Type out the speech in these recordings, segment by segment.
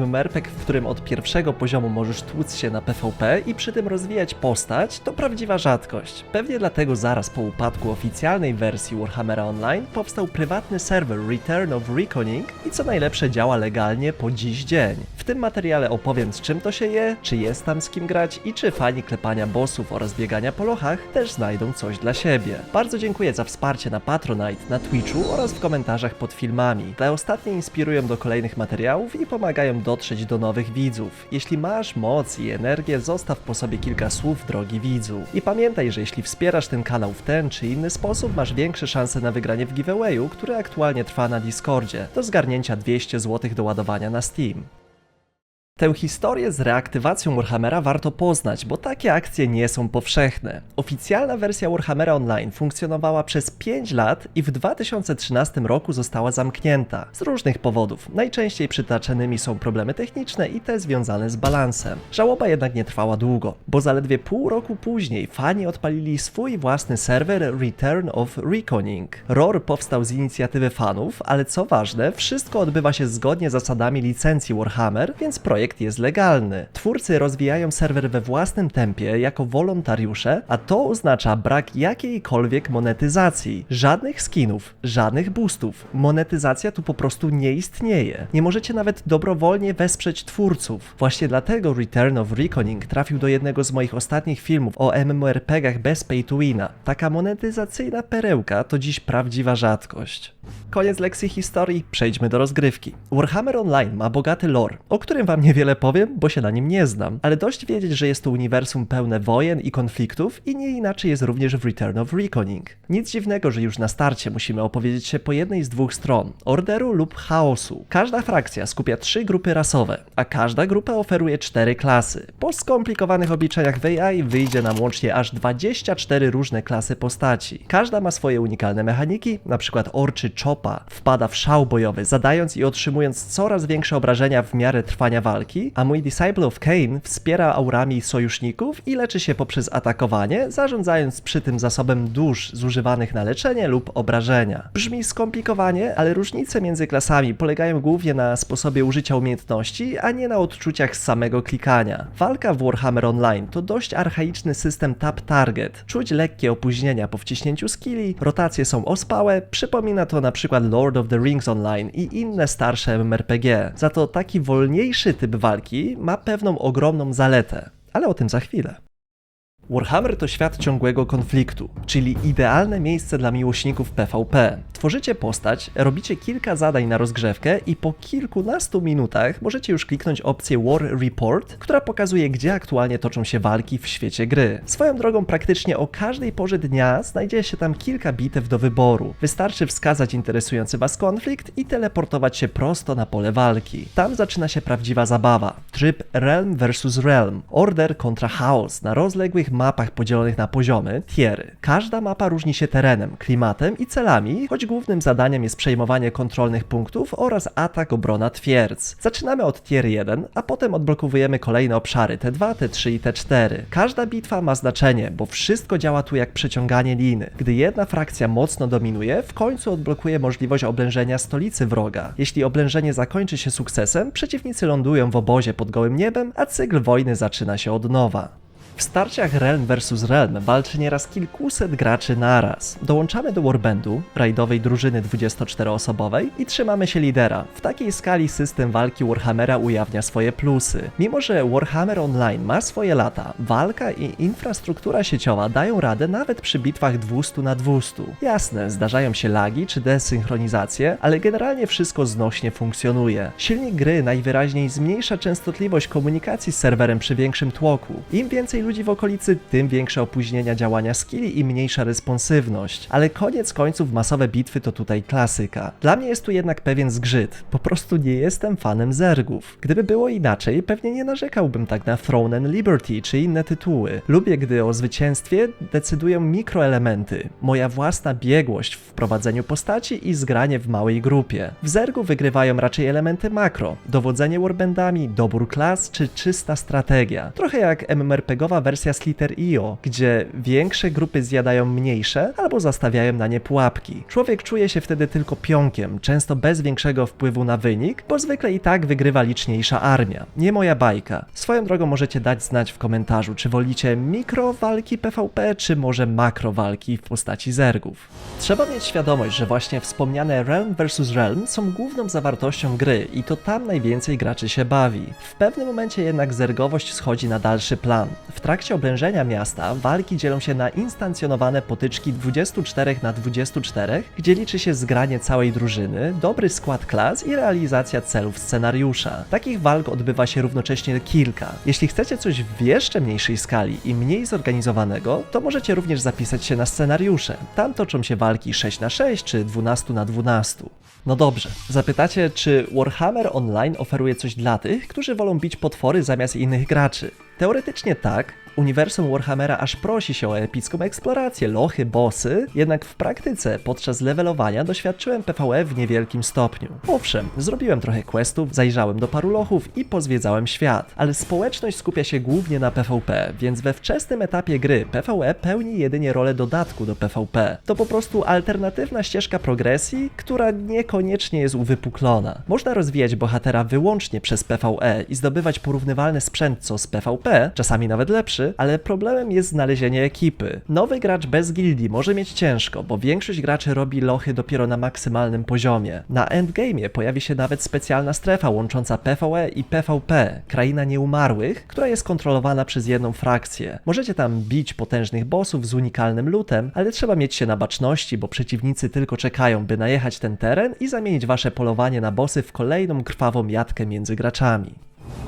MMORPG, w którym od pierwszego poziomu możesz tłuc się na PvP i przy tym rozwijać postać, to prawdziwa rzadkość. Pewnie dlatego zaraz po upadku oficjalnej wersji Warhammera Online powstał prywatny serwer Return of Reckoning i co najlepsze działa legalnie po dziś dzień. W tym materiale opowiem z czym to się je, czy jest tam z kim grać i czy fani klepania bossów oraz biegania po lochach też znajdą coś dla siebie. Bardzo dziękuję za wsparcie na Patronite, na Twitchu oraz w komentarzach pod filmami. Te ostatnie inspirują do kolejnych materiałów i pomagają dotrzeć do nowych widzów. Jeśli masz moc i energię, zostaw po sobie kilka słów, drogi widzu. I pamiętaj, że jeśli wspierasz ten kanał w ten czy inny sposób, masz większe szanse na wygranie w giveawayu, który aktualnie trwa na Discordzie, do zgarnięcia 200 zł do ładowania na Steam. Tę historię z reaktywacją Warhammera warto poznać, bo takie akcje nie są powszechne. Oficjalna wersja Warhammera Online funkcjonowała przez 5 lat i w 2013 roku została zamknięta. Z różnych powodów. Najczęściej przytaczanymi są problemy techniczne i te związane z balansem. Żałoba jednak nie trwała długo, bo zaledwie pół roku później fani odpalili swój własny serwer Return of Reckoning. ROR powstał z inicjatywy fanów, ale co ważne, wszystko odbywa się zgodnie z zasadami licencji Warhammer, więc projekt jest legalny. Twórcy rozwijają serwer we własnym tempie jako wolontariusze, a to oznacza brak jakiejkolwiek monetyzacji. Żadnych skinów, żadnych boostów. Monetyzacja tu po prostu nie istnieje. Nie możecie nawet dobrowolnie wesprzeć twórców. Właśnie dlatego Return of Reckoning trafił do jednego z moich ostatnich filmów o MMORPGach bez pay to wina. Taka monetyzacyjna perełka to dziś prawdziwa rzadkość. Koniec lekcji historii, przejdźmy do rozgrywki. Warhammer Online ma bogaty lore, o którym wam niewiele powiem, bo się na nim nie znam, ale dość wiedzieć, że jest to uniwersum pełne wojen i konfliktów i nie inaczej jest również w Return of Reckoning. Nic dziwnego, że już na starcie musimy opowiedzieć się po jednej z dwóch stron, orderu lub chaosu. Każda frakcja skupia trzy grupy rasowe, a każda grupa oferuje cztery klasy. Po skomplikowanych obliczeniach w AI wyjdzie nam łącznie aż 24 różne klasy postaci. Każda ma swoje unikalne mechaniki, przykład orczy Chopa wpada w szał bojowy, zadając i otrzymując coraz większe obrażenia w miarę trwania walki, a mój Disciple of Cain wspiera aurami sojuszników i leczy się poprzez atakowanie, zarządzając przy tym zasobem dusz zużywanych na leczenie lub obrażenia. Brzmi skomplikowanie, ale różnice między klasami polegają głównie na sposobie użycia umiejętności, a nie na odczuciach samego klikania. Walka w Warhammer Online to dość archaiczny system tap target. Czuć lekkie opóźnienia po wciśnięciu skilli, rotacje są ospałe, przypomina to na przykład Lord of the Rings Online i inne starsze MMORPG. Za to taki wolniejszy typ walki ma pewną ogromną zaletę, ale o tym za chwilę. Warhammer to świat ciągłego konfliktu, czyli idealne miejsce dla miłośników PvP. Tworzycie postać, robicie kilka zadań na rozgrzewkę i po kilkunastu minutach możecie już kliknąć opcję War Report, która pokazuje, gdzie aktualnie toczą się walki w świecie gry. Swoją drogą, praktycznie o każdej porze dnia znajdzie się tam kilka bitew do wyboru. Wystarczy wskazać interesujący Was konflikt i teleportować się prosto na pole walki. Tam zaczyna się prawdziwa zabawa. Tryb Realm vs Realm, Order kontra Chaos na rozległych mapach podzielonych na poziomy, tiery. Każda mapa różni się terenem, klimatem i celami, choć głównym zadaniem jest przejmowanie kontrolnych punktów oraz atak obrona twierdz. Zaczynamy od tier 1, a potem odblokowujemy kolejne obszary T2, T3 i T4. Każda bitwa ma znaczenie, bo wszystko działa tu jak przeciąganie liny. Gdy jedna frakcja mocno dominuje, w końcu odblokuje możliwość oblężenia stolicy wroga. Jeśli oblężenie zakończy się sukcesem, przeciwnicy lądują w obozie pod gołym niebem, a cykl wojny zaczyna się od nowa. W starciach Realm vs Realm walczy nieraz kilkuset graczy naraz. Dołączamy do Warbandu, rajdowej drużyny 24-osobowej i trzymamy się lidera. W takiej skali system walki Warhammera ujawnia swoje plusy. Mimo, że Warhammer Online ma swoje lata, walka i infrastruktura sieciowa dają radę nawet przy bitwach 200 na 200. Jasne, zdarzają się lagi czy desynchronizacje, ale generalnie wszystko znośnie funkcjonuje. Silnik gry najwyraźniej zmniejsza częstotliwość komunikacji z serwerem przy większym tłoku. Im więcej ludzi w okolicy, tym większe opóźnienia działania skilli i mniejsza responsywność. Ale koniec końców masowe bitwy to tutaj klasyka. Dla mnie jest tu jednak pewien zgrzyt. Po prostu nie jestem fanem zergów. Gdyby było inaczej, pewnie nie narzekałbym tak na Throne and Liberty czy inne tytuły. Lubię, gdy o zwycięstwie decydują mikroelementy. Moja własna biegłość w prowadzeniu postaci i zgranie w małej grupie. W zergu wygrywają raczej elementy makro. Dowodzenie warbandami, dobór klas czy czysta strategia. Trochę jak MMORPGowa nowa wersja z liter IO, gdzie większe grupy zjadają mniejsze albo zastawiają na nie pułapki. Człowiek czuje się wtedy tylko pionkiem, często bez większego wpływu na wynik, bo zwykle i tak wygrywa liczniejsza armia. Nie moja bajka. Swoją drogą możecie dać znać w komentarzu, czy wolicie mikro walki PvP, czy może makro walki w postaci zergów. Trzeba mieć świadomość, że właśnie wspomniane Realm vs Realm są główną zawartością gry i to tam najwięcej graczy się bawi. W pewnym momencie jednak zergowość schodzi na dalszy plan. W trakcie oblężenia miasta walki dzielą się na instancjonowane potyczki 24 na 24, gdzie liczy się zgranie całej drużyny, dobry skład klas i realizacja celów scenariusza. Takich walk odbywa się równocześnie kilka. Jeśli chcecie coś w jeszcze mniejszej skali i mniej zorganizowanego, to możecie również zapisać się na scenariusze. Tam toczą się walki 6 na 6 czy 12 na 12. No dobrze, zapytacie, czy Warhammer Online oferuje coś dla tych, którzy wolą bić potwory zamiast innych graczy? Teoretycznie tak, uniwersum Warhammera aż prosi się o epicką eksplorację, lochy, bossy, jednak w praktyce podczas levelowania doświadczyłem PvE w niewielkim stopniu. Owszem, zrobiłem trochę questów, zajrzałem do paru lochów i pozwiedzałem świat, ale społeczność skupia się głównie na PvP, więc we wczesnym etapie gry PvE pełni jedynie rolę dodatku do PvP. To po prostu alternatywna ścieżka progresji, która niekoniecznie jest uwypuklona. Można rozwijać bohatera wyłącznie przez PvE i zdobywać porównywalny sprzęt co z PvP, czasami nawet lepszy, ale problemem jest znalezienie ekipy. Nowy gracz bez gildii może mieć ciężko, bo większość graczy robi lochy dopiero na maksymalnym poziomie. Na endgame'ie pojawi się nawet specjalna strefa łącząca PvE i PvP, kraina nieumarłych, która jest kontrolowana przez jedną frakcję. Możecie tam bić potężnych bossów z unikalnym lootem, ale trzeba mieć się na baczności, bo przeciwnicy tylko czekają, by najechać ten teren i zamienić wasze polowanie na bossy w kolejną krwawą jatkę między graczami.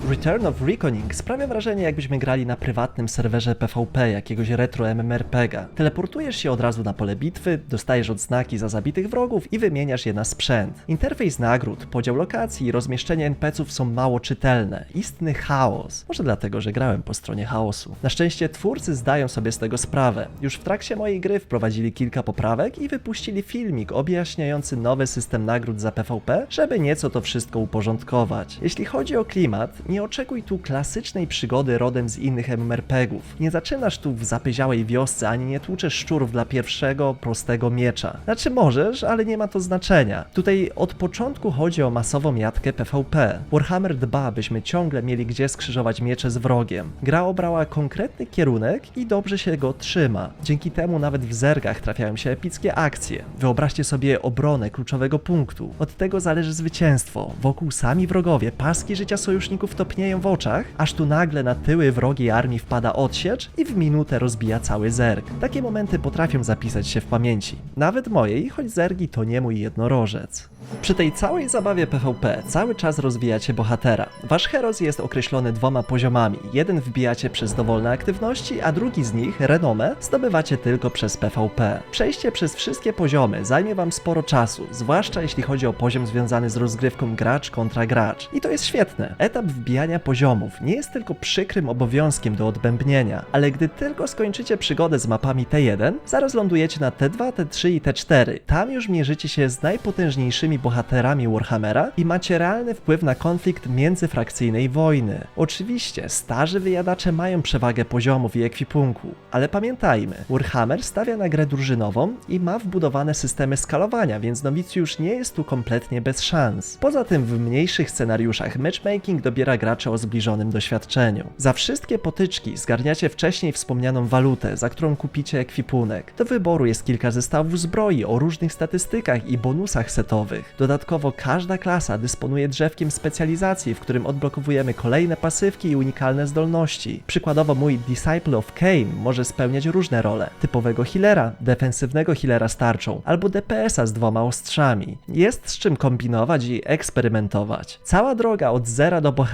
Return of Reckoning sprawia wrażenie, jakbyśmy grali na prywatnym serwerze PvP jakiegoś retro MMORPG'a. Teleportujesz się od razu na pole bitwy, dostajesz odznaki za zabitych wrogów i wymieniasz je na sprzęt. Interfejs nagród, podział lokacji i rozmieszczenie NPC-ów są mało czytelne. Istny chaos. Może dlatego, że grałem po stronie chaosu. Na szczęście twórcy zdają sobie z tego sprawę. Już w trakcie mojej gry wprowadzili kilka poprawek i wypuścili filmik objaśniający nowy system nagród za PvP, żeby nieco to wszystko uporządkować. Jeśli chodzi o klimat, nie oczekuj tu klasycznej przygody rodem z innych MMORPGów. Nie zaczynasz tu w zapyziałej wiosce, ani nie tłuczesz szczurów dla pierwszego, prostego miecza. Znaczy możesz, ale nie ma to znaczenia. Tutaj od początku chodzi o masową jatkę PvP. Warhammer dba, byśmy ciągle mieli gdzie skrzyżować miecze z wrogiem. Gra obrała konkretny kierunek i dobrze się go trzyma. Dzięki temu nawet w zergach trafiają się epickie akcje. Wyobraźcie sobie obronę kluczowego punktu. Od tego zależy zwycięstwo. Wokół sami wrogowie, paski życia sojuszników topnieją w oczach, aż tu nagle na tyły wrogiej armii wpada odsiecz i w minutę rozbija cały zerg. Takie momenty potrafią zapisać się w pamięci. Nawet mojej, choć zergi to nie mój jednorożec. Przy tej całej zabawie PvP cały czas rozwijacie bohatera. Wasz heros jest określony dwoma poziomami. Jeden wbijacie przez dowolne aktywności, a drugi z nich, renomę, zdobywacie tylko przez PvP. Przejście przez wszystkie poziomy zajmie wam sporo czasu, zwłaszcza jeśli chodzi o poziom związany z rozgrywką gracz kontra gracz. I to jest świetne. Etap wbijania poziomów nie jest tylko przykrym obowiązkiem do odbębnienia, ale gdy tylko skończycie przygodę z mapami T1, zaraz lądujecie na T2, T3 i T4. Tam już mierzycie się z najpotężniejszymi bohaterami Warhammera i macie realny wpływ na konflikt międzyfrakcyjnej wojny. Oczywiście, starzy wyjadacze mają przewagę poziomów i ekwipunku, ale pamiętajmy, Warhammer stawia na grę drużynową i ma wbudowane systemy skalowania, więc nowicjusz nie jest tu kompletnie bez szans. Poza tym w mniejszych scenariuszach matchmaking dobiera graczy o zbliżonym doświadczeniu. Za wszystkie potyczki zgarniacie wcześniej wspomnianą walutę, za którą kupicie ekwipunek. Do wyboru jest kilka zestawów zbroi o różnych statystykach i bonusach setowych. Dodatkowo każda klasa dysponuje drzewkiem specjalizacji, w którym odblokowujemy kolejne pasywki i unikalne zdolności. Przykładowo mój Disciple of Kane może spełniać różne role. Typowego healera, defensywnego healera z tarczą, albo DPS-a z dwoma ostrzami. Jest z czym kombinować i eksperymentować. Cała droga od zera do bohatera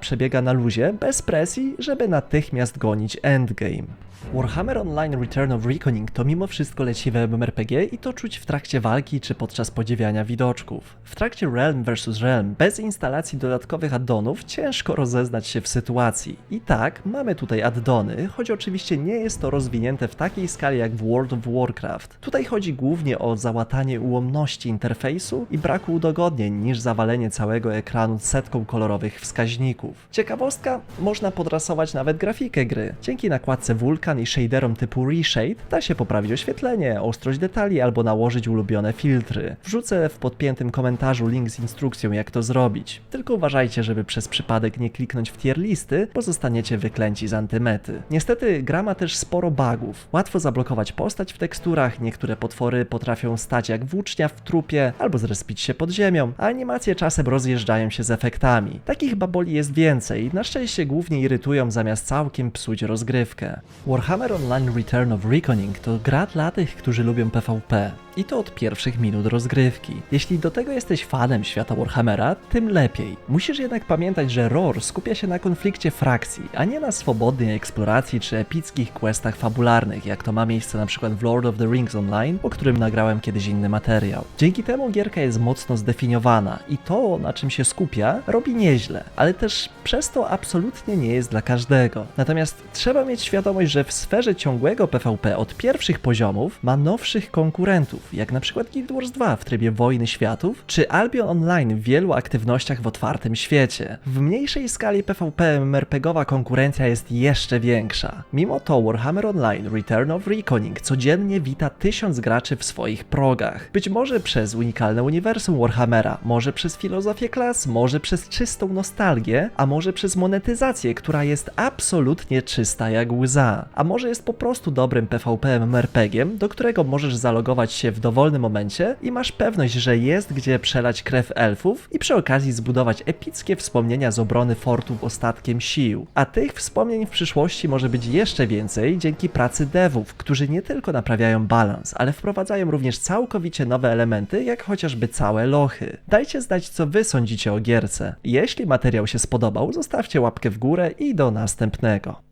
przebiega na luzie, bez presji, żeby natychmiast gonić endgame. Warhammer Online Return of Reckoning to mimo wszystko leciwe MMORPG i to czuć w trakcie walki czy podczas podziwiania widoczków. W trakcie Realm vs Realm bez instalacji dodatkowych addonów ciężko rozeznać się w sytuacji. I tak, mamy tutaj addony, choć oczywiście nie jest to rozwinięte w takiej skali jak w World of Warcraft. Tutaj chodzi głównie o załatanie ułomności interfejsu i braku udogodnień niż zawalenie całego ekranu setką kolorowych wskaźników. Ciekawostka, można podrasować nawet grafikę gry. Dzięki nakładce Vulkan i shaderom typu Reshade da się poprawić oświetlenie, ostrość detali albo nałożyć ulubione filtry. Wrzucę w podpiętym komentarzu link z instrukcją jak to zrobić. Tylko uważajcie, żeby przez przypadek nie kliknąć w tier listy, bo zostaniecie wyklęci z antymety. Niestety gra ma też sporo bugów. Łatwo zablokować postać w teksturach, niektóre potwory potrafią stać jak włócznia w trupie albo zrespić się pod ziemią, a animacje czasem rozjeżdżają się z efektami. Takich baboli jest więcej, na szczęście głównie irytują zamiast całkiem psuć rozgrywkę. Warhammer Online Return of Reckoning to gra dla tych, którzy lubią PvP. I to od pierwszych minut rozgrywki. Jeśli do tego jesteś fanem świata Warhammera, tym lepiej. Musisz jednak pamiętać, że ROR skupia się na konflikcie frakcji, a nie na swobodnej eksploracji czy epickich questach fabularnych, jak to ma miejsce przykład w Lord of the Rings Online, o którym nagrałem kiedyś inny materiał. Dzięki temu gierka jest mocno zdefiniowana i to, na czym się skupia, robi nieźle, ale też przez to absolutnie nie jest dla każdego. Natomiast trzeba mieć świadomość, że w sferze ciągłego PvP od pierwszych poziomów ma nowszych konkurentów, jak na przykład Guild Wars 2 w trybie wojny światów, czy Albion Online w wielu aktywnościach w otwartym świecie. W mniejszej skali PvP MMORPGowa konkurencja jest jeszcze większa. Mimo to Warhammer Online Return of Reckoning codziennie wita tysiąc graczy w swoich progach. Być może przez unikalne uniwersum Warhammera, może przez filozofię klas, może przez czystą nostalgię, a może przez monetyzację, która jest absolutnie czysta jak łza. A może jest po prostu dobrym PvP MMORPGiem, do którego możesz zalogować się w dowolnym momencie i masz pewność, że jest gdzie przelać krew elfów i przy okazji zbudować epickie wspomnienia z obrony fortów ostatkiem sił. A tych wspomnień w przyszłości może być jeszcze więcej dzięki pracy devów, którzy nie tylko naprawiają balans, ale wprowadzają również całkowicie nowe elementy, jak chociażby całe lochy. Dajcie znać, co wy sądzicie o gierce. Jeśli materiał się spodobał, zostawcie łapkę w górę i do następnego.